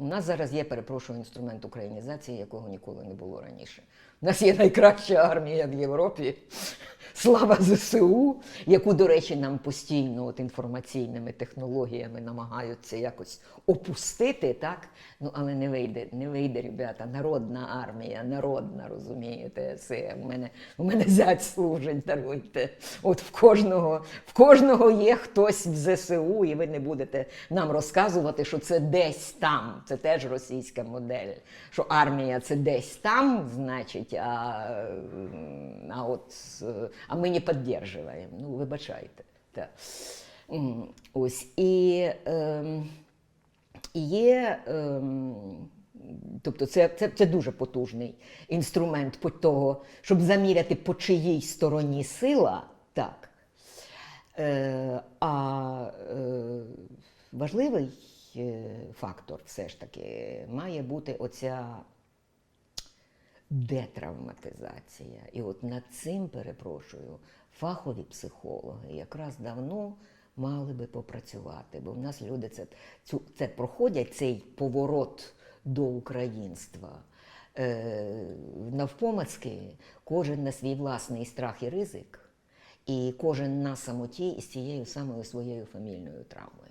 У нас зараз є, перепрошую, інструмент українізації, якого ніколи не було раніше. У нас є найкраща армія в Європі. Слава ЗСУ, яку, до речі, нам постійно от інформаційними технологіями намагаються якось опустити, так? Ну, але не вийде, не вийде, ребята. Народна армія, народна, розумієте, це у мене, у мене зять служить, даруйте. От в кожного, в кожного є хтось в ЗСУ, і ви не будете нам розказувати, що це десь там. Це теж російська модель. Що армія це десь там, значить, а, а от е, а ми не підтримуємо. Ну, вибачайте. Так. Ось і. ем, є, ем, тобто це, це, це дуже потужний інструмент того, щоб заміряти, по чиїй стороні сила, так. Е, а е, важливий е, фактор все ж таки має бути оця детравматизація. І от над цим, перепрошую, фахові психологи якраз давно мали би попрацювати, бо в нас люди це, цю, це проходять цей поворот до українства. Е, навпомацьки кожен на свій власний страх і ризик, і кожен на самоті із цією самою своєю фамільною травмою.